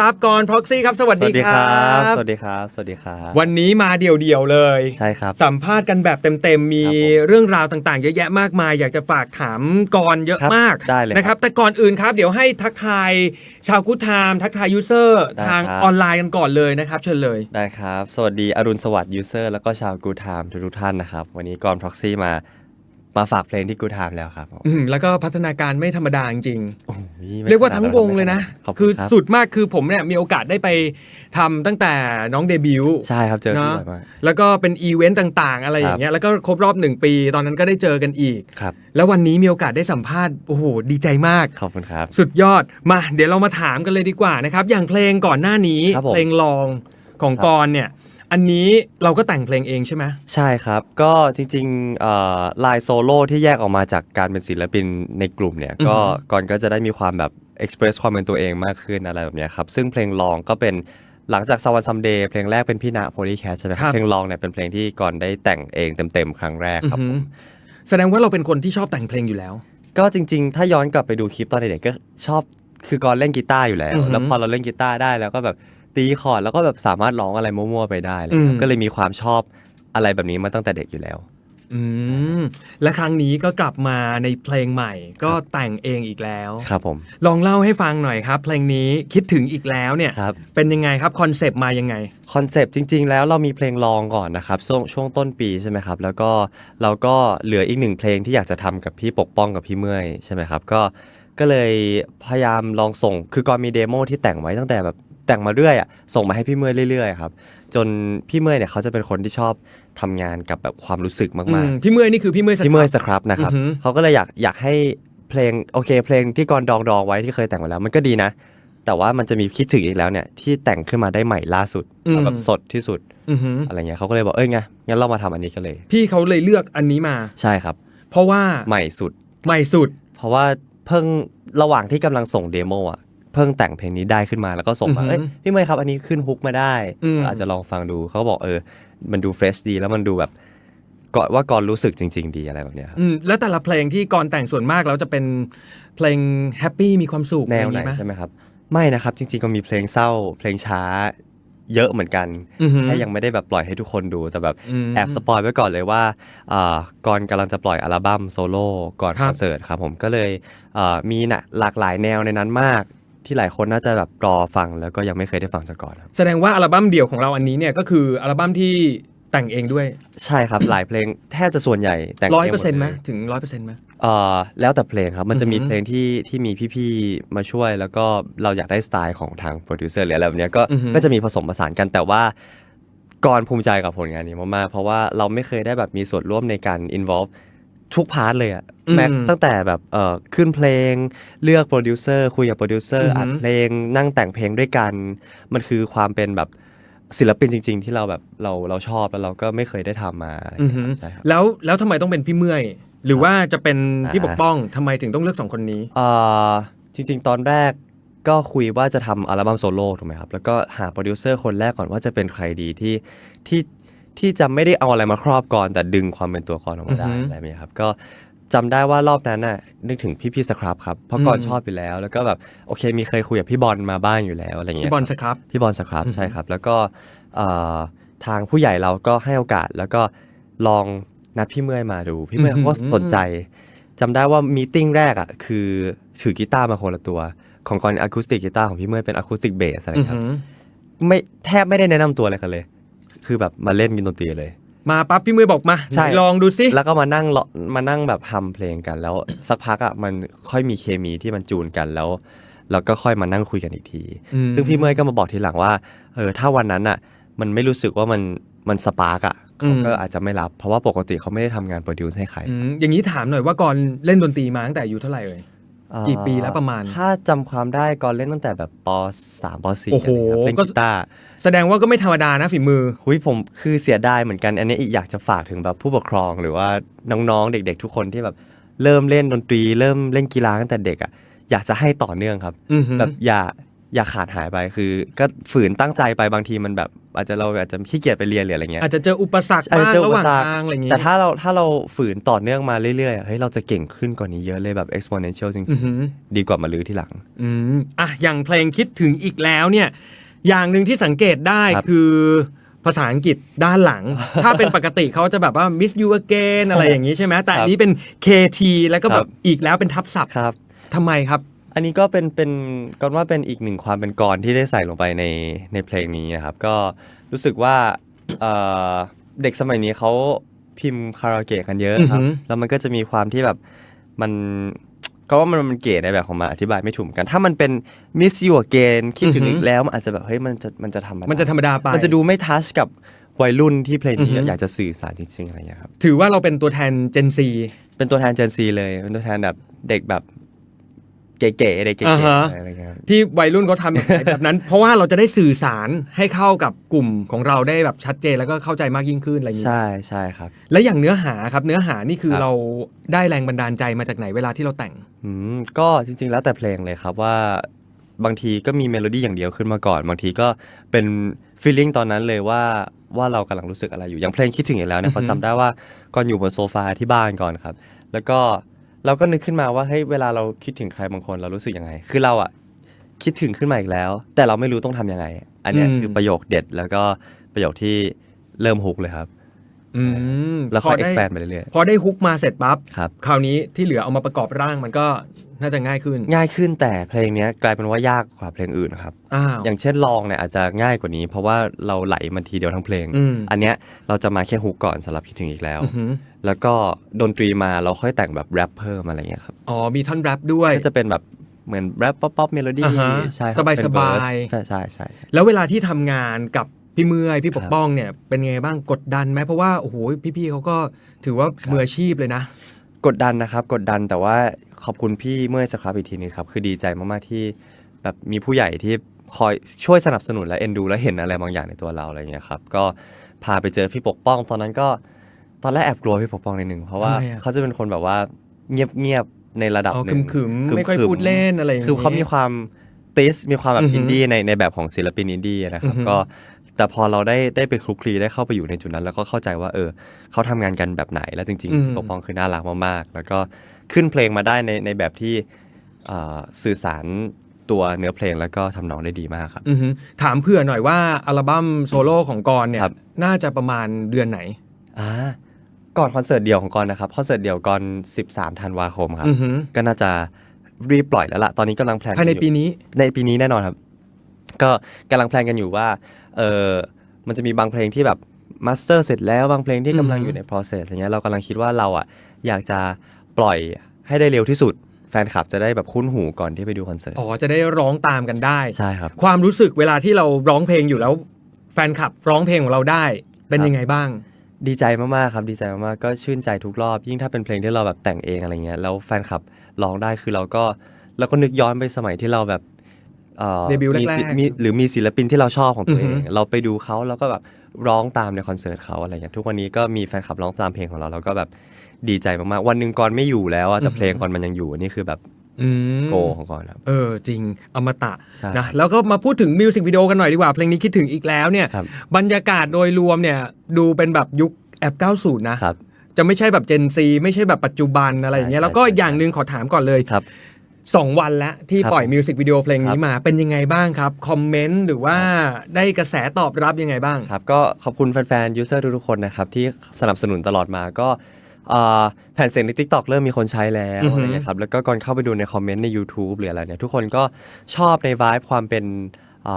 รับกรพ็อกซี่ครับ สวัสสดีวัสดีคครัรับบสวัสดีครับ สวัสดีครับ วันนี้มาเดี่ยวๆเลยใช่ครับ สัมภาษณ์กันแบบเต็มๆมีครับผมเรื่องราวต่างๆ เยอะแยะมากมาย อยากจะฝากถามกรเยอะครับมากได้เลยนะครับ แต่ก่อนอื่นครับ เดี๋ยวให้ทักทายชาวกู๊ดไทม์ทักทายยูเซอร์ได้ทางครับออนไลน์กันก่อนเลยนะครับ เชิญเลยได้ครับ สวัสดีอรุณสวัสดิ์ยูเซอร์แล้วก็ชาวกูทามทุกๆท่านนะครับ วันนี้กรพ็อกซี่มา มาฝากเพลงที่กูทามแล้วครับผม อืมแล้วก็พัฒนาการไม่ธรรมดาจริงโอ้ยไม่เรียกว่าขนดทั้งวงเลยนะ ขอบคืคุอณครับสุดมากคือผมเนี่ยมีโอกาสได้ไปทำตั้งแต่น้องเดบิวต์ ใช่ครับเจอพี่เนอะ บ่อยมาก แล้วก็เป็นอีเวนต์ต่างๆ อะไรอย่างเงี้ย แล้วก็ครบรอบหนึ่งปี ตอนนั้นก็ได้เจอกันอีก ครับ แล้ววันนี้มีโอกาสได้สัมภาษณ์ โอ้โห ดีใจมาก ขอบคุณครับ สุดยอด มา เดี๋ยวเรามาถามกันเลยดีกว่านะครับ อย่างเพลงก่อนหน้านี้ ครับผมเพลงลองของครับ กรเนี่ย อันนี้เราก็แต่งเพลงเองใช่ไหมใช่ครับ ก็จริงๆเอ่อลายโซโล่ที่แยกออกมาจากการเป็นศิลปินในกลุ่มเนี่ยก็ก่อนก็จะได้มีความแบบ express ความเป็นตัวเองมากขึ้นอะไรแบบเนี้ยครับ ซึ่งเพลงลองก็เป็นหลังจาก s ว n Someday เพลงแรกเป็นพี่ณโพลีแคชใช่ไหมครับเพลงลองเนี่ยเป็นเพลงที่ก่อนได้แต่งเองเต็มๆครั้งแรกครับอือผหือมแสดงว่าเราเป็นคนที่ชอบแต่งเพลงอยู่แล้ว ก็จริง ๆ ถ้าย้อนกลับไปดูคลิปตอนเด็กๆก็ชอบคือก่อนเล่นกีตาร์อยู่แล้วอือหือแล้วพอเราเล่นกีตาร์ได้แล้วก็แบบ ตีคอร์ดแล้วก็แบบสามารถร้องอะไรมั่วๆไปได้เลยอืม ก็เลยมีความชอบอะไรแบบนี้มาตั้งแต่เด็กอยู่แล้ว อืมและครั้งนี้ก็กลับมาในเพลงใหม่ ก็แต่งเองอีกแล้ว ครับผมลองเล่าให้ฟังหน่อยครับ เพลงนี้คิดถึงอีกแล้วเนี่ย ครับ เป็นยังไงครับคอนเซปต์มายังไง คอนเซปต์จริง ๆ แล้วเรามีเพลงลองก่อนนะครับช่วงช่วงต้นปีใช่ไหมครับ แล้วก็เราก็เหลืออีกหนึ่งเพลงที่อยากจะทำกับพี่ปกป้องกับพี่เมื่อยใช่ไหมครับก็ก็เลยพยายามลองส่งคือก่อนมีเดโมที่แต่งไว้ตั้งแต่แบบ แต่งมาเรื่อยอะส่งมาให้พี่เมื่อยเรื่อยๆครับจนพี่เมื่อยเนี่ยเขาจะเป็นคนที่ชอบทำงานกับแบบความรู้สึกอืมากมพี่เมื่อยนี่คือพี่เมื่อยสๆพี่เมื่อยครับสครับนะครับอือหือเขาก็เลยอยากอยากให้เพลงโอเค เพลงที่กรดองดองไว้ที่เคยแต่งไว้แล้ว มันก็ดีนะ แต่ว่ามันจะมีคิดถึงอีกแล้วเนี่ยที่แต่งขึ้นมาได้ใหม่ล่าสุดแบบสดที่สุดอือหืออะไรเงี้ยเขาก็เลยบอกเอ้ยไงงั้นเรามาทำอันนี้กันเลย พี่เขาเลยเลือกอันนี้มาใช่ครับ เพราะว่าใหม่สุดใหม่สุด เพราะว่าเพิ่งระหว่างที่กำลังส่งเดโมอะ เพิ่งแต่งเพลงนี้ได้ขึ้นมาแล้วก็ส่งมาอือหือเอ้ยพี่เมย์ครับอันนี้ขึ้นฮุกมาได้อืมอาจจะลองฟังดูเขาก็บอกเออ มันดูเฟรชดีแล้วมันดูแบบก่อนว่าก่อนรู้สึกจริง ๆ ดีอะไรแบบเนี้ยครับอืมแล้วแต่ละเพลงที่กรแต่งส่วนมากแล้วจะเป็นเพลงแฮปปี้มีความสุขแนวอะไหนรอย่างงี้ใช่ไหมครับ ไม่นะครับ จริง ๆ ก็มีเพลงเศร้า เพลงช้า เยอะเหมือนกันอือหือแค่ยังไม่ได้แบบปล่อยให้ทุกคนดูแต่แบบอืมแอบสปอยไว้ก่อนเลยว่าอ่าก่อนกำลังจะปล่อยอัลบั้มโซโล่ก่อนครัคบอนเสิร์ตครับผมก็เลยอ่ามีน่ะหลากหลายแนวในนั้นมาก ที่หลายคนน่าจะแบบรอฟังแล้วก็ยังไม่เคยได้ฟังจากก่อนครับแสดงว่าอัลบั้มเดี่ยวของเราอันนี้เนี่ยก็คืออัลบั้มที่แต่งเองด้วย ใช่ครับ หลายเพลงแทบจะส่วนใหญ่แต่งร้อยงเปอร์เซ็นต์ไหมลยถึงร้อยเปอร์เซ็นต์ไหมเอ่อแล้วแต่เพลงครับมันจะมีอือหือเพลงที่ที่มีพี่ๆมาช่วย แล้วก็เราอยากได้สไตล์ของทางโปรดิวเซอร์หรืออะไรแบบเนี้ยก็อือหือก็จะมีผสมผสานกันแต่ว่าก่อนภูมิใจกับผลงานนี้มากๆเพราะว่าเราไม่เคยได้แบบมีส่วนร่วมในการ involve ทุกพาร์ทเลยอะแม้ตั้งแต่แบบเอ่อขึ้นเพลงเลือกโปรดิวเซอร์คุยกับโปรดิวเซอร์อัดเพลงนั่งแต่งเพลงด้วยกัน มันคือความเป็นแบบศิลปินจริง ๆ ที่เราแบบเราเราชอบแล้วเราก็ไม่เคยได้ทำมาอะไรอย่างอือเงี้ยหือครับใช่ครับแล้วแล้วทำไมต้องเป็นพี่เมื่อย หรือว่าจะเป็นพี่อ่าปกป้องทำไมถึงต้องเลือกสองคนนี้เอ่อจริง ๆ ตอนแรกก็คุยว่าจะทำอัลบั้มโซโล่ถูกไหมครับ แล้วก็หาโปรดิวเซอร์คนแรกก่อนว่าจะเป็นใครดีที่ที่ ที่จะไม่ได้เอาอะไรมาครอบก่อนแต่ดึงความเป็นตัวกรออกมาได้อือฮึ อะไรแบบนี้ครับก็จำได้ว่ารอบนั้นน่ะนึกถึงพี่พี่สครับครับเพราะก่อนอืมชอบอยู่แล้ว แล้วก็แบบโอเค มีเคยคุยกับพี่บอลมาบ้างอยู่แล้วอะไรเงี้ยพี่บอลสครับ พี่บอลสครับอือฮึ ใช่ครับ แล้วก็เอ่อทางผู้ใหญ่เราก็ให้โอกาส แล้วก็ลองนัดพี่เมื่อยมาดูพี่เมื่อยเขาก็สนใจจำได้ว่ามีติ้งแรกอะคือถือกีตาร์มาคนละตัว ของกรอะคูสติกกีตาร์ของพี่เมื่อยเป็นอะคูสติกเบสอะไรอือครับหือไม่แทบไม่ได้แนะนำตัวอะไรกันเลย คือแบบมาเล่นกินดนตรีเลย มาปั๊บพี่เมื่อยบอกมาใช่ไหนลองดูสิแล้วก็มานั่งเลาะมานั่งแบบทำเพลงกันแล้ว สักพักอะมันค่อยมีเคมีที่มันจูนกันแล้วเราก็ค่อยมานั่งคุยกันอีกที อืมซึ่งพี่เมื่อยก็มาบอกทีหลังว่าเออถ้าวันนั้นอะมันไม่รู้สึกว่ามันมันสปาร์กอะเขาก็อาจจะไม่รับ เพราะว่าปกติเขาไม่ได้ทำงานโปรดิวซ์ให้ใคร อืมอย่างนี้ถามหน่อยว่าก่อนเล่นดนตรีมาตั้งแต่อายุเท่าไหร่เอ่ย กี่ปีแล้วประมาณ ถ้าจำความได้ก่อนเล่นตั้งแต่แบบป .3 ป .4 โอ้โหเล่นก็กีตาร์แสดงว่าก็ไม่ธรรมดานะฝีมือหุยผมคือเสียดายเหมือนกัน อันนี้อีกอยากจะฝากถึงแบบผู้ปกครองหรือว่าน้องๆเด็ก ๆ ทุกคนที่แบบเริ่มเล่นดนตรี เริ่มเล่นกีฬาตั้งแต่เด็กอะอยากจะให้ต่อเนื่องครับอือหือแบบอย่า อย่าขาดหายไปคือ ก็ฝืนตั้งใจไปบางทีมันแบบ อาจจะเราอาจจะขี้เกียจไปเรียนหรืออะไรเงี้ยอาจจะเจออุปสรรคอาจบ้าจะงเจออุระหปว่างสรรคทางอะไรอย่างงี้แต่ถ้าเราถ้าเราฝืนต่อเนื่องมาเรื่อยๆเฮ้ยเราจะเก่งขึ้นกว่านี้เยอะเลยแบบ exponential จอืริองหือๆดีกว่ามาลื้อที่หลังอืมอะอย่างเพลงคิดถึงอีกแล้วเนี่ย อย่างหนึ่งที่สังเกตได้ครับคือภาษาอังกฤษด้านหลัง ถ้าเป็นปกติเขาจะแบบว่า miss you again อะไรอย่างนี้ใช่ไหมแต่อันนี้เป็น KT แล้วก็แบครับบอีกแล้วเป็นทับศัพท์ครับทำไมครับ อันนี้ก็เป็นเป็นก็ว่าเป็นอีกหนึ่งความเป็นกรที่ได้ใส่ลงไปในในเพลงนี้นะครับ ก็รู้สึกว่าเอ่อเด็กสมัยนี้เขาพิมพ์คาราโอเกะกันเยอะครับอือหือแล้วมันก็จะมีความที่แบบมันก็ว่ามันมันเก๋ในแบบของมันอธิบายไม่ถูกเหมือนกัน ถ้ามันเป็น miss you again คิดถึงอีกแล้วมันอาจจะแบบเฮ้ยมันจะมันจะทำมันจะธรรมดาไปมันจะดูไม่ทัชกับวัยรุ่นที่เพลงนี้อือหืออยากจะสื่อสารจริงๆอะไรอย่างเงี้ยครับถือว่าเราเป็นตัวแทน Gen Z เป็นตัวแทนเจนซีเลยเป็นตัวแทนแบบเด็กแบบ เก๋ๆเด็กเก๋อ่าฮะ ๆอะไรอย่างเงี้ยครับที่วัยรุ่นเขาทำแบบไหนแบบนั้น เพราะว่าเราจะได้สื่อสารให้เข้ากับกลุ่มของเราได้แบบชัดเจนแล้วก็เข้าใจมากยิ่งขึ้นอะไรอย่างนี้ ใช่ใช่ครับ และอย่างเนื้อหาครับเนื้อหานี่คือครับ เราได้แรงบันดาลใจมาจากไหนเวลาที่เราแต่ง อืมก็จริง ๆ แล้วแต่เพลงเลยครับว่าบางทีก็มีเมโลดี้อย่างเดียวขึ้นมาก่อน บางทีก็เป็นฟีลลิ่งตอนนั้นเลยว่าว่าเรากำลังรู้สึกอะไรอยู่อย่างเพลงคิดถึงอีกแล้วเนี่ยอือฮึ เขาจำได้ว่าก่อนอยู่บนโซฟาที่บ้านก่อนครับ แล้วก็ เราก็นึกขึ้นมาว่าเฮ้ยเวลาเราคิดถึงใครบางคนเรารู้สึกยังไง คือเราอะคิดถึงขึ้นมาอีกแล้ว แต่เราไม่รู้ต้องทำยังไง อันเนี้ยอืม คือประโยคเด็ดแล้วก็ประโยคที่เริ่มฮุกเลยครับอืม แล้วค่อยพได้ expand ไปเรื่อยพอได้ฮุกมาเสร็จปั๊บๆครับคราวนี้ที่เหลือเอามาประกอบร่างมันก็น่าจะง่ายขึ้น ง่ายขึ้นแต่เพลงเนี้ยกลายเป็นว่ายากกว่าเพลงอื่นครับอ้าวอย่างเช่นลองเนี่ยอาจจะง่ายกว่านี้ เพราะว่าเราไหลมันทีเดียวทั้งเพลงอืมอันเนี้ยเราจะมาแค่ฮุกก่อนสำหรับคิดถึงอีกแล้วอือหือแล้วก็ดนตรีมาเราค่อยแต่งแบบแรปเพิ่มอะไรเงี้ยครับ อ๋อมีท่อนแรปด้วย ก็จะเป็นแบบเหมือนแรปป๊อปป๊อปเมโลดี้อ่าฮะใช่ครัสบายเป็นสบาย verse ใช่ใช่ใช่ใช่แล้วเวลาที่ทำงานกับ พี่เมื่อยพี่ปกครับป้องเนี่ยเป็นไงบ้างกดดันไหมเพราะว่าโอ้โหพี่ๆเขาก็ถือว่ามืออาชีพเลยนะ กดดันนะครับ กดดันแต่ว่าขอบคุณพี่เมื่อยสครับอีกทีนึงครับคือดีใจมากๆที่แบบมีผู้ใหญ่ที่คอยช่วยสนับสนุนและเอ็นดู และเห็นอะไรบางอย่างในตัวเราอะไรเงี้ยครับก็พาไปเจอพี่ปกป้อง ตอนนั้นก็ตอนแรกแอบกลัวพี่ปกป้องนิดนึงเพราะว่าทำไมอะ เขาจะเป็นคนแบบว่าเงียบๆในระดับอ๋อหนึ่งขึมๆไม่ค่อยขึๆพูดเล่นอะไรอย่างงี้คือเขามีความติสมีความแบอืบอฮึอินดี้ในในแบบของศิลปินอินดี้นะครับอือฮึก็ แต่พอเราได้ได้ไปคลุกคลีได้เข้าไปอยู่ในจุดนั้น แล้วก็เข้าใจว่าเออเขาทำงานกันแบบไหนแล้วจริงอืมๆปกป้องคือน่ารักมากๆ แล้วก็ขึ้นเพลงมาได้ในในแบบที่เอ่อสื่อสารตัวเนื้อเพลงแล้วก็ทำนองได้ดีมากครับอือหือถามเผื่อหน่อยว่าอัลบั้มโซโล่ของกรเนี่ยครับน่าจะประมาณเดือนไหนอ่าก่อนคอนเสิร์ตเดี่ยวของกอนนะครับคอนเสิร์ตเดี่ยวกอน13ธันวาคมครับอือหือก็น่าจะรีบปล่อยแล้วล่ะตอนนี้กำลังแพลนภายในอยู่ปีนี้ในปีนี้แน่นอนครับ ก็กำลังแพลนกันอยู่ว่า เออมันจะมีบางเพลงที่แบบมาสเตอร์เสร็จแล้วบางเพลงที่กำลังอือฮึอยู่ใน process อะไรเงี้ยเรากำลังคิดว่าเราอะอยากจะปล่อยให้ได้เร็วที่สุด แฟนคลับจะได้แบบคุ้นหูก่อนที่ไปดูคอนเสิร์ตอ๋อจะได้ร้องตามกันได้ ใช่ครับ ความรู้สึกเวลาที่เราร้องเพลงอยู่แล้ว แฟนคลับร้องเพลงของเราได้ เป็นครับยังไงบ้าง ดีใจมากๆครับดีใจมากๆก็ชื่นใจทุกรอบ ยิ่งถ้าเป็นเพลงที่เราแบบแต่งเองอะไรเงี้ยแล้วแฟนคลับร้องได้คือเราก็เราก็นึกย้อนไปสมัยที่เราแบบ เอ่อเดบิวต์มีแรกๆศิมีหรือมีศิลปินที่เราชอบของตัวเออืงอฮึเราไปดูเขาแล้วก็แบบร้องตามในคอนเสิร์ตเขาอะไรเงี้ยทุกวันนี้ก็มีแฟนคลับร้องตามเพลงของเราเราก็แบบดีใจมากๆวันหนึ่งก่อนไม่อยู่แล้วอะแต่เพลงก่อนมันยังอยู่อันนี่คือแบบอืมโกของก่อนครับเออจริงอมตะใช่นะแล้วก็มาพูดถึงมิวสิกวิดีโอกันหน่อยดีกว่า เพลงนี้คิดถึงอีกแล้วเนี่ยครับบรรยากาศโดยรวมเนี่ยดูเป็นแบบยุคแอบ 90 นะครับจะไม่ใช่แบบเจนซีไม่ใช่แบบปัจจุบันอะไรอย่างเงี้ยใช่แล้วก็ใช่อย่างหนึ่งขอถามก่อนเลยครับ 2 วันแล้วที่ครับปล่อยมิวสิกวิดีโอเพลงนี้ครับมาเป็นยังไงบ้างครับ คอมเมนต์หรือว่าได้กระแสตอบรับยังไงบ้าง ครับก็ขอบคุณแฟนๆยูเซอร์ทุกๆคนนะครับ ที่สนับสนุนตลอดมาก็เอ่อแผ่นเสียงใน TikTok เริ่มมีคนใช้แล้วอือฮึอะไรเงี้ยครับแล้วก็ก่อนเข้าไปดูในคอมเมนต์ใน YouTube หรืออะไรเนี่ยทุกคนก็ชอบในวายความเป็น เ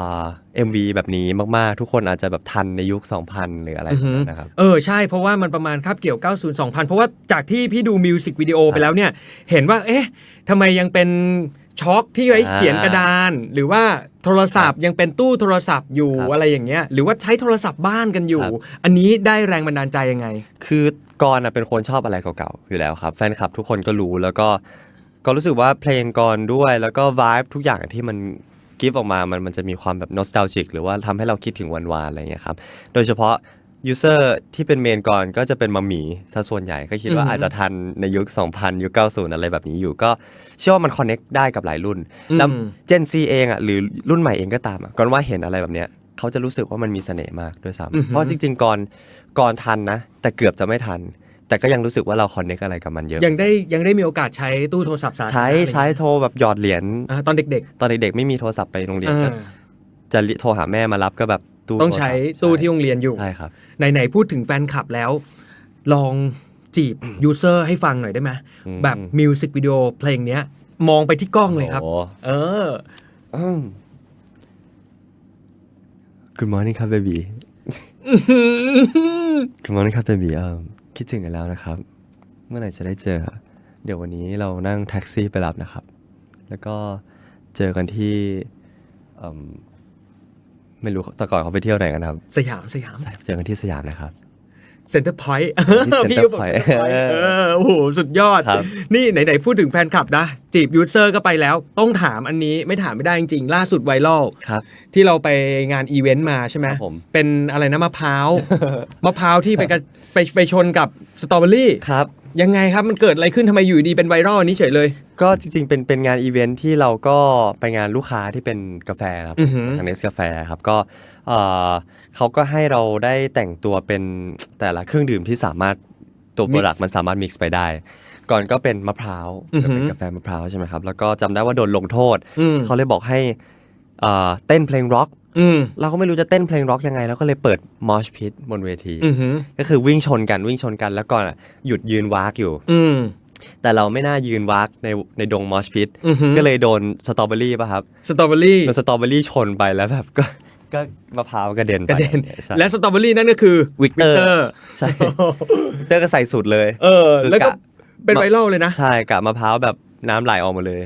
อ็มวีแบบนี้มาก ๆ ทุกคนอาจจะแบบทันในยุค 2000 หรืออะไรแบบนั้นนะครับเออใช่เพราะว่ามันประมาณคาบเกี่ยว 90 2000 เพราะว่าจากที่พี่ดูมิวสิกวิดีโอไปแล้วเนี่ย เห็นว่าเอ๊ะทำไมยังเป็นช็อคที่ไว้อ่าเขียนกระดาน หรือว่าโทรศัพท์ยังเป็นตู้โทรศัพท์อยู่ครับอะไรอย่างเงี้ยหรือว่าใช้โทรศัพท์บ้านกันอยู่ครับอันนี้ได้แรงบันดาลใจยังไง คือกรน่ะเป็นคนชอบอะไรเก่าๆอยู่แล้วครับ แฟนคลับทุกคนก็รู้แล้วก็ก็รู้สึกว่าเพลงกรด้วยแล้วก็วายทุกอย่างที่มัน กิฟออกมามันมันจะมีความแบบนอสต a ลจิกหรือว่าทำให้เราคิดถึงวันวานๆอะไรอย่างเงี้ยครับ โดยเฉพาะยูเซอร์ที่เป็นเมนก่อนก็จะเป็นมัมหมีซะส่วนใหญ่ก็คิดว่าอืมอาจจะทันในยุค 2000 ยุค 90 อะไรแบบนี้อยู่ก็เชื่อว่ามันคอนเน็กได้กับหลายรุ่น แล้วอืมเจนซีเองอะหรือรุ่นใหม่เองก็ตามอะก่อนว่าเห็นอะไรแบบเนี้ยเขาจะรู้สึกว่ามันมีเสน่ห์มากด้วยซ้ำเพราะจริง ๆก่อนก่อนทันนะ แต่เกือบจะไม่ทัน แต่ก็ยังรู้สึกว่าเราคอนเน็กอะไรกับมันเยอะ ยังได้ยังได้มีโอกาสใช้ตู้โทรศัพท์สาธารณะใช้ใช้โทรแบบหยอดเหรียญอ่าตอนเด็กตอนเด็กๆไม่มีโทรศัพท์ไปโรงๆเรียนอ่าก็จะโทรหาแม่มารับก็แบบตู้ต้องใช้โทรศัพท์ตู้ที่โรงเรียนอยู่ ใช่ครับ ไหนๆพูดถึงแฟนคลับแล้ว ลองจีบยูเซอร์ให้ฟังหน่อยได้ไหมอืม แบบมิวสิกวิดีโอเพลงเนี้ย มองไปที่กล้องเลยครับ โอ้ เอออืม Good morning ครับ baby Good morning ครับ baby เออคิดถึงกันแล้วนะครับ เมื่อไหร่จะได้เจอ เดี๋ยววันนี้เรานั่งแท็กซี่ไปรับนะครับ แล้วก็เจอกันที่เอิ่มไม่รู้แต่ก่อนเขาไปเที่ยวไหนกันครับ สยามสยามเจอกันที่สยามนะครับ เซ็นเตอร์พอยต์ Center พี่ก็บอก Point Center Point เออโอ้โหสุดยอดครับนี่ไหนๆพูดถึงแฟนคลับนะ จีบยูเซอร์ก็ไปแล้ว ต้องถามอันนี้ไม่ถามไม่ได้จริงๆ ล่าสุดไวรัลครับที่เราไปงานอีเวนต์มาใช่ไหมครับผมเป็นอะไรนะมะพร้าวมะพร้าวที่ไปกระไปไปชนกับสตรอเบอรี่ครับยังไงครับ มันเกิดอะไรขึ้นทำไมอยู่ดีเป็นไวรัลอันนี้เฉยเลย ก็จริงๆ เป็นเป็นงานอีเวนท์ที่เราก็ไปงานลูกค้าที่เป็นกาแฟครับอือหือทางเนสกาแฟครับก็ เอ่อเขาก็ให้เราได้แต่งตัวเป็นแต่ละเครื่องดื่มที่สามารถตัวโปรดักต์มันสามารถมิกซ์ไปได้ ก่อนก็เป็นมะพร้าวอือหือเป็นกาแฟมะพร้าวใช่ไหมครับ แล้วก็จำได้ว่าโดนลงโทษ อืม เขาเลยบอกให้เอ่อเต้นเพลงร็อก อืมเราก็ไม่รู้จะเต้นเพลงร็อกยังไง แล้วก็เลยเปิดมอชพิทบนเวที อือหือก็คือวิ่งชนกันวิ่งชนกันแล้วก่อนอะหยุดยืนวากอยู่ อืม แต่เราไม่น่ายืนวักในในดงมอชพิทอือหือ ก็เลยโดนสตรอเบอรี่ป่ะครับสตรอเบอรี่ โดนสตรอเบอรี่ชนไปแล้วแบบก็ ก็มะพร้าวกระเด็นกไประเด็นใช่ และสตรอเบอรี่นั่นก็คือวิกเตอร์วิกเตอร์ใช่วิกเตอร์ก็ใส่สุดเลยเออแล้วก็คือกะเป็นไวรัลเลยนะ ใช่กะมะพร้าวแบบน้ำไหลออกมาเลย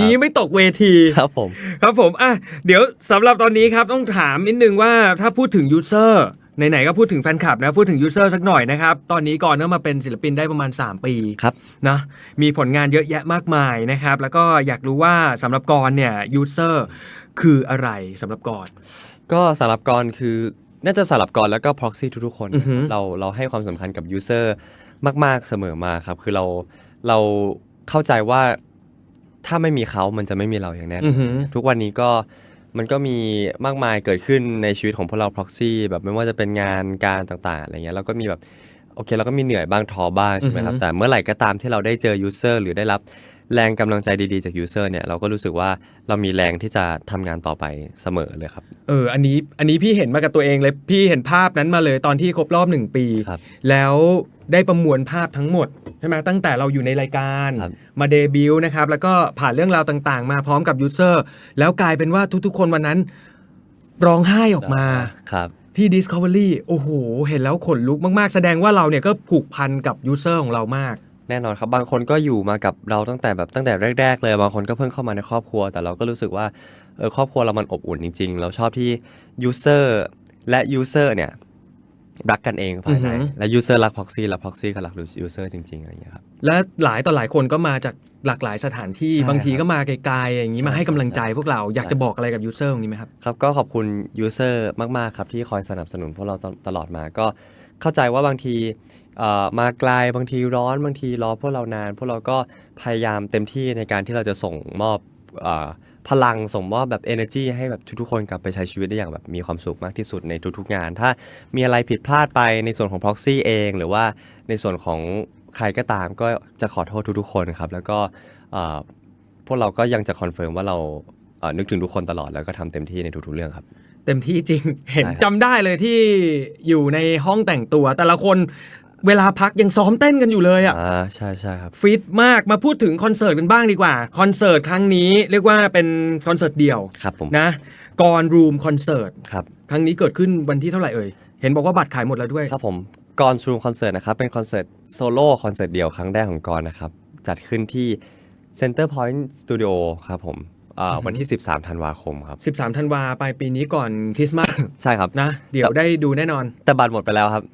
ดีไม่ตกเวที ครับผม ครับผมอะเดี๋ยวสำหรับตอนนี้ครับต้องถามนิดนึงว่าถ้าพูดถึงยูเซอร์ไหนๆก็พูดถึงแฟนคลับนะพูดถึงยูเซอร์สักหน่อยนะครับ ตอนนี้ก่อนเนื่อมาเป็นศิลปินได้ประมาณ 3 ปีครับ นะมีผลงานเยอะแยะมากมายนะครับ แล้วก็อยากรู้ว่าสำหรับกรเนี่ยยูเซอร์คืออะไรสำหรับกร ก็สำหรับกรคือน่าจะสำหรับกรแล้วก็ proxy ทุกๆคน อือฮึ เราเราให้ความสำคัญกับ user มาก ๆ เสมอมาครับ คือเราเราเข้าใจว่าถ้าไม่มีเขามันจะไม่มีเราอย่างแน่นอน อือหือ ทุกวันนี้ก็มันก็มีมากมายเกิดขึ้นในชีวิตของพวกเรา proxy แบบไม่ว่าจะเป็นงานการต่างๆอะไรเงี้ยเราก็มีแบบโอเคเราก็มีเหนื่อยบ้างท้อบ้างใช่ไหมครับ อือฮึ แต่เมื่อไหร่ก็ตามที่เราได้เจอ user หรือได้รับ แรงกำลังใจดีๆจาก user เนี่ยเราก็รู้สึกว่าเรามีแรงที่จะทำงานต่อไปเสมอเลยครับ เออ อันนี้อันนี้พี่เห็นมากับตัวเองเลยพี่เห็นภาพนั้นมาเลยตอนที่ครบรอบหนึ่งปี ครับ แล้วได้ประมวลภาพทั้งหมดใช่ไหมตั้งแต่เราอยู่ในรายการครับ มาเดบิวต์นะครับ แล้วก็ผ่านเรื่องราวต่างๆ มาพร้อมกับยูเซอร์แล้วกลายเป็นว่าทุกๆ คนวันนั้น ร้องไห้ออกมา ครับ ที่ Discovery โอ้โห เห็นแล้วขนลุกมาก ๆ แสดงว่าเราเนี่ยก็ผูกพันกับยูเซอร์ของเรามาก แน่นอนครับบางคนก็อยู่มากับเราตั้งแต่แบบตั้งแต่แรก ๆ เลยบางคนก็เพิ่งเข้ามาในครอบครัว แต่เราก็รู้สึกว่าเออครอบครัวเรามันอบอุ่นจริง ๆ เราชอบที่ user และ user เนี่ยรักกันเองภายในอือหือ และ user รัก proxy และ proxy ก็รัก user จริงๆอะไรอย่างเงี้ยครับ และหลายต่อหลายคนก็มาจากหลากหลายสถานที่ใช่บางทีครับก็มาไกลๆอย่างนี้ใช่มาให้กำลังใจใช่ พวกเราอยากจะบอกอะไรกับยูเซอร์ตรงนี้ไหมครับ ครับก็ขอบคุณ user มาก ๆ ครับ ที่คอยสนับสนุนพวกเราตตลอดมาก็ เข้าใจว่าบางทีมาไกลบางทีร้อนบางทีรอพวกเรานาน พวกเราก็พยายามเต็มที่ในการที่เราจะส่งมอบอพลังส่งมอบแบบ energy ให้แบบทุกๆคนกลับไปใช้ชีวิตได้อย่างแบบมีความสุขมากที่สุดในทุกๆงาน ถ้ามีอะไรผิดพลาดไปในส่วนของ proxy เอง หรือว่าในส่วนของใครก็ตามก็จะขอโทษทุกๆคนครับ แล้วก็พวกเราก็ยังจะคอนเฟิร์มว่าเรานึกถึงทุกคนตลอดแล้วก็ทำเต็มที่ในทุกๆเรื่องครับ เต็มที่จริง เห็นใช่ครับจำได้เลยที่อยู่ในห้องแต่งตัว แต่ละคนเวลาพักยังซ้อมเต้นกันอยู่เลยอะอ่าใช่ใช่ครับ ฟิตมากมาพูดถึงคอนเสิร์ตกันบ้างดีกว่า คอนเสิร์ตครั้งนี้เรียกว่าเป็นคอนเสิร์ตเดี่ยวครับผมนะกรรูมคอนเสิร์ตครับ ครั้งนี้เกิดขึ้นวันที่เท่าไหร่เอ่ย เห็นบอกว่าบัตรขายหมดแล้วด้วย ครับผมกอนชูคอนเสิร์ตนะครับ เป็นคอนเสิร์ตโซโล่คอนเสิร์ตเดี่ยวครั้งแรกของกอนนะครับ จัดขึ้นที่ Center Point Studio ครับผม อ่าวันที่ 13ธันวาคมครับ 13ธันวาปลายปีนี้ก่อนคริสต์มาสใช่ครับ นะ เดี๋ยวได้ดูแน่นอน แต่บัตรหมดไปแล้วครับ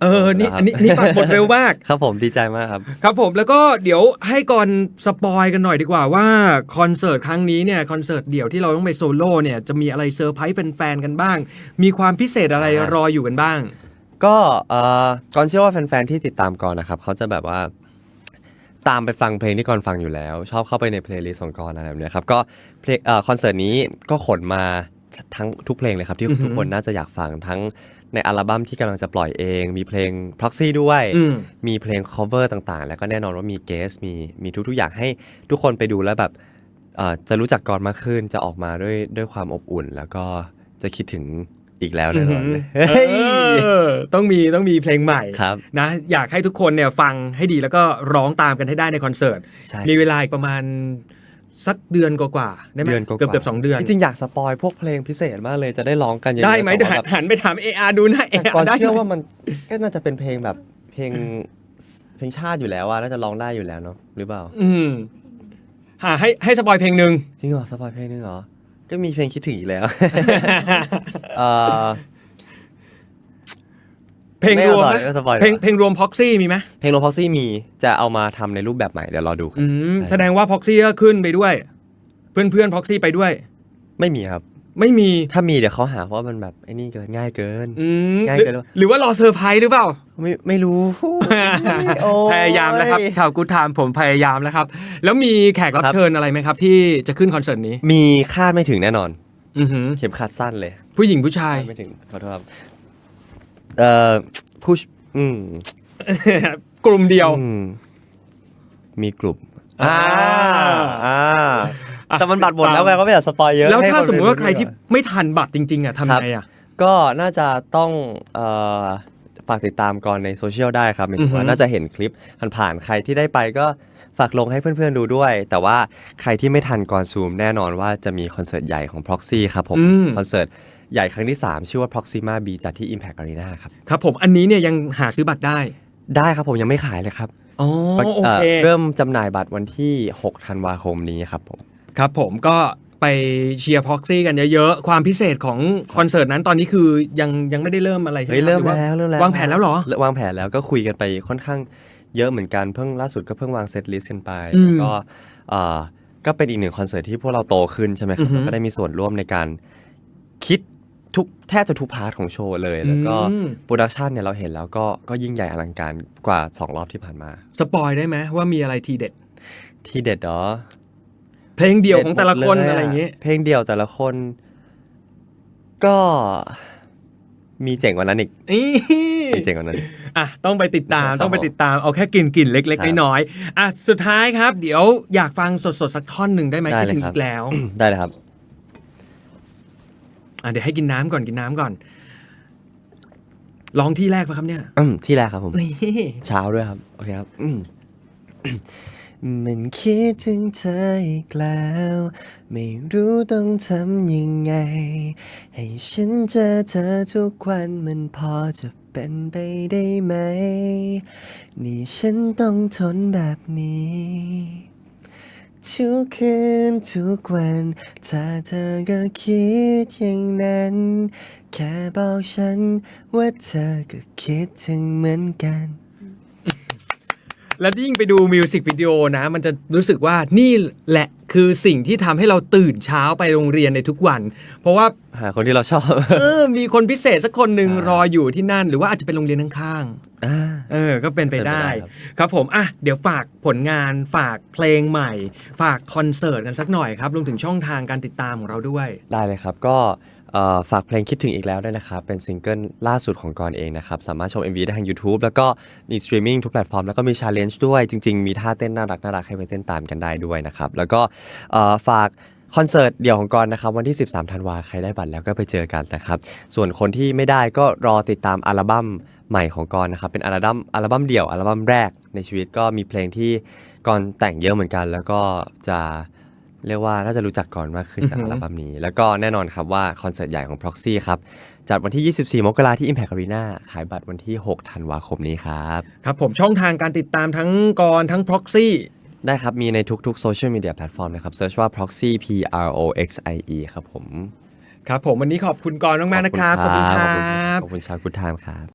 เออ นี่ครับอันนี้นี่บัตรหมดเร็วมาก ครับผมดีใจมากครับ ครับผมแล้วก็เดี๋ยวให้ก่อนสปอยกันหน่อยดีกว่าว่าคอนเสิร์ตครั้งนี้เนี่ยคอนเสิร์ตเดี่ยวที่เราต้องไปโซโล่เนี่ยจะมีอะไรเซอร์ไพรส์แฟนๆกันบ้าง มีความพิเศษอะไรอ่ารออยู่กันบ้าง ก็เอ่อก่อนเชื่อว่าแฟนๆที่ติดตามก่อนนะครับเขาจะแบบว่า ตามไปฟังเพลงที่ก่อนฟังอยู่แล้ว ชอบเข้าไปในเพลย์ลิสต์ของก่อนอะไรแบบเนี้ยครับก็เพลงเอ่อคอนเสิร์ตนี้ก็ขนมาทั้งทุกเพลงเลยครับที่อือหือทุกคนน่าจะอยากฟังทั้งในอัลบั้มที่กำลังจะปล่อยเอง มีเพลง proxy ด้วยอืมมีเพลง cover ต่างๆ แล้วก็แน่นอนว่ามีเกสมีมีทุกๆ อย่างให้ทุกคนไปดูแล้วแบบเอ่อจะรู้จักก่อนมากขึ้นจะออกมาด้วยด้วยความอบอุ่น แล้วก็จะคิดถึง อีกแล้วแน่นอนเลยเออต้องมีต้องมีเพลงใหม่ครับนะอยากให้ทุกคนเนี่ยฟังให้ดีแล้วก็ร้องตามกันให้ได้ในคอนเสิร์ตใช่มีเวลาอีกประมาณสักเดือนกว่าๆได้ไหมเดือนกว่าๆเกือบเกือบสองเดือน จริงๆอยากสปอยพวกเพลงพิเศษมากเลยจะได้ร้องกันเยอะๆได้ไหมแต่เดี๋ยวว่าแบบหันไปถาม AR ดูนะแต่ AR ก่อนได้เชื่อไหมว่ามันก็น่าจะเป็นเพลงแบบเพลงเพลงชาติอยู่แล้วอะน่าจะร้องได้อยู่แล้วเนาะหรือเปล่า อืมหาให้ให้สปอยเพลงหนึ่งจริงเหรอสปอยเพลงนึงเหรอ ก็มีเพลงคิดถึงอีกแล้วเอ่อ เพลงไม่รวมสปอยไหมไม่สปอยเพลงเพลงรวมพ็อกซี่มีไหมเพลงโรพอซี่มีจะเอามาทำในรูปแบบใหม่เดี๋ยวรอดูครับ อืมใช่ แสดงว่าพ็อกซี่ก็ขึ้นไปด้วย เพื่อนเพื่อนพ็อกซี่ไปด้วย ไม่มีครับ ไม่มี ถ้ามีเดี๋ยวเขาหาว่ามันแบบไอ้นี่เกินง่ายเกิน อืมง่ายหรือเกินหรอหรือว่ารอเซอร์ไพรส์หรือเปล่า ไม่ไม่รู้ โอ้พยายามแล้วครับชาวกูดไทม์ผมพยายามแล้วครับ แล้วมีแขกรับครับเชิญอะไรไหมครับ ที่จะขึ้นคอนเสิร์ตนี้ มีคาดไม่ถึงแน่นอนอือหือเข็มขัดสั้นเลย ผู้หญิงผู้ชายคาดไม่ถึงขอโทษครับเอ่อผู้ชอืมกลุ่มเดียว อืมมีกลุ่มอ่าอ่าอะ แต่มันบัตรหมดแล้วไงก็ไม่อยากสปอยเยอะแล้วให้ถ้าคนสมมติว่าไปดูใครที่ดีกไม่ทันบัตรจริง ๆอะทำครัไงบอะก็น่าจะต้องเอ่อฝากติดตามก่อนในโซเชียลได้ครับหมายถึงอือว่าฮึน่าจะเห็นคลิปผ่านๆใครที่ได้ไปก็ฝากลงให้เพื่อนๆดูด้วย แต่ว่าใครที่ไม่ทันก่อนซูมแน่นอนว่าจะมีคอนเสิร์ตใหญ่ของ Proxy ครับผมอืมคอนเสิร์ตใหญ่ครั้งที่ 3 ชื่อว่า Proxima B จัดที่ Impact Arena ครับ ครับผมอันนี้เนี่ยยังหาซื้อบัตรได้ ได้ครับผมยังไม่ขายเลยครับอ๋อโอเอ่อเคเริ่มจำหน่ายบัตรวันที่ 6 ธันวาคมนี้ครับผม ครับผมก็ไปเชียร์พ็อกซี่กันเยอะๆ ความพิเศษของคอนเสิร์ตนั้นตอนนี้คือยังยังไม่ได้เริ่มอะไรใช่ไหมเฮ้ยเริ่มหอว่าแล้วเริ่มแล้ววางแผนแล้วเหรอ วางแผนแล้วก็คุยกันไปค่อนข้างเยอะเหมือนกันเพิ่งล่าสุดก็เพิ่งวางเซตลิสต์กันไปอืมแล้วก็เอ่อก็เป็นอีกหนึ่งคอนเสิร์ตที่พวกเราโตขึ้นใช่ไหมครัอืบอฮึ แล้วก็ได้มีส่วนร่วมในการคิดทุกแทบจะทุกพาร์ทของโชว์เลย แล้วก็อืมโปรดักชันเนี่ยเราเห็นแล้วก็ก็ยิ่งใหญ่อลังการกว่า2รอบที่ผ่านมา สปอยได้ไหมว่ามีอะไรทีเด็ด ที่เด็ดเหรอ เพลงเดี่ยวของแต่ละคนเด็ดหมดอะไรอย่างเงี้งี้เพลงเดี่ยวแต่ละคน ก็มีเจ๋งกว่านั้นอีกอี๋มีเจ๋งกว่านั้นอีกอะต้องไปติดตามครับต้องไปติดตามเอาแค่กลิ่นกลิ่นๆเล็กครับๆน้อยๆอะสุดท้ายครับ เดี๋ยวอยากฟังสดๆสักท่อนหนึ่งได้ไหมได้คิดเลยถึงครับอีกแล้ว ได้เลยครับอะเดี๋ยวให้กินน้ำก่อนกินน้ำก่อนร้องที่แรกปะครับเนี่ย อืมที่แรกครับผมนี่เช้าด้วยครับ โอเคครับอื มันคิดถึงเธออีกแล้ว ไม่รู้ต้องทำยังไง ให้ฉันเจอเธอทุกวันมันพอจะเป็นไปได้ไหม นี่ฉันต้องทนแบบนี้ทุกคืนทุกวัน ถ้าเธอก็คิดอย่างนั้น แค่บอกฉันว่าเธอก็คิดถึงเหมือนกัน แล้วยิ่งไปดูมิวสิกวิดีโอนะ มันจะรู้สึกว่านี่แหละคือสิ่งที่ทำให้เราตื่นเช้าไปโรงเรียนในทุกวัน เพราะว่า หาคนที่เราชอบ เออ มีคนพิเศษสักคนหนึ่งใช่รออยู่ที่นั่น หรือว่าอาจจะเป็นโรงเรียนข้างอ่า ๆเออ ก็เป็นไปได้ เป็นไปได้ครับ ครับผม อะ เดี๋ยวฝากผลงาน ฝากเพลงใหม่ ฝากคอนเสิร์ตกันสักหน่อยครับ รวมถึงช่องทางการติดตามของเราด้วย ได้เลยครับ ก็เอ่อ ฝากเพลงคิดถึงอีกแล้วด้วยนะครับ เป็นซิงเกิลล่าสุดของกรเองนะครับ สามารถชม MV ได้ทาง YouTube แล้วก็มีสตรีมมิ่งทุกแพลตฟอร์ม แล้วก็มีชาเลนจ์ด้วย จริง ๆ มีท่าเต้นน่ารักน่ารักให้ไปเต้นตามกันได้ด้วยนะครับ แล้วก็ฝากคอนเสิร์ตเดี่ยวของกรนะครับ วันที่ 13 ธันวาใครได้บัตรแล้วก็ไปเจอกันนะครับ ส่วนคนที่ไม่ได้ก็รอติดตามอัลบั้มใหม่ของกรนะครับ เป็นอัลบั้มอัลบั้มเดี่ยวอัลบั้มแรกในชีวิตก็มีเพลงที่กรแต่งเยอะเหมือนกัน แล้วก็จะ เรียกว่าน่าจะรู้จักก่อนมากขึ้นจากอืออัฮึลบั้มนี้ แล้วก็แน่นอนครับว่าคอนเสิร์ตใหญ่ของ Proxy ครับ จัดวันที่ 24 มกราที่ Impact Arena ขายบัตรวันที่ 6 ธันวาคมนี้ครับ ครับผมช่องทางการติดตามทั้งกรทั้ง proxy ได้ครับ มีในทุกๆโซเชียลมีเดียแพลตฟอร์มนะครับเซิร์ชว่า Proxy P R O X I E ครับผม ครับผมวันนี้ขอบคุณกรมากๆนะครับ ขอบคุณคขรัอบคุณบขอบคุณชาวกุดไทม์ครับ